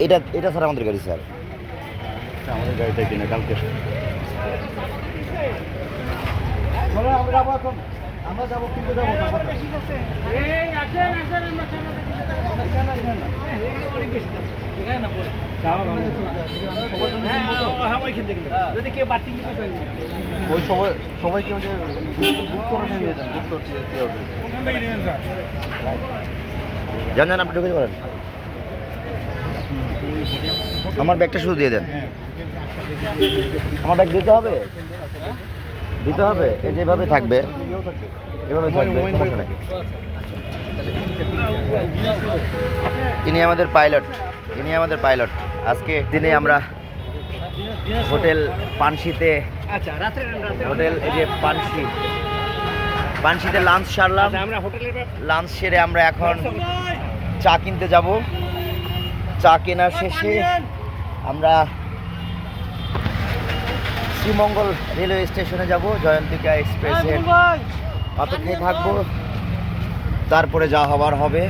এটা এটা স্যার আমাদের গাড়ি স্যার। আমাদের গাড়িটা কিনে কালকে আমরা যাব কিন্তু যাব যদি কেউ বাড়তি ওই সবাই সবাইকে বুক করে নিয়ে যান বুক করতে যেতে হবে যান যান আপনি ঢুকে পারেন আমার ব্যাগটা শুধু দিয়ে দেন। আমার ব্যাগ দিতে হবে? দিতে হবে? এ যেভাবে থাকবে। এভাবে থাকবে। ইনি আমাদের পাইলট। ইনি আমাদের পাইলট। আজকে দিনে আমরা হোটেল পানশিতে আচ্ছা হোটেল এই যে পানশি পানশিতে লাঞ্চ সারলাম। আচ্ছা, লাঞ্চ সেরে আমরা এখন চা কিনতে যাব। চা কেনার শেষে আমরা শ্রীমঙ্গল রেলওয়ে স্টেশনে যাব জয়ন্তিকা এক্সপ্রেসের অপেক্ষায় থাকব। তারপরে যা হবার হবে।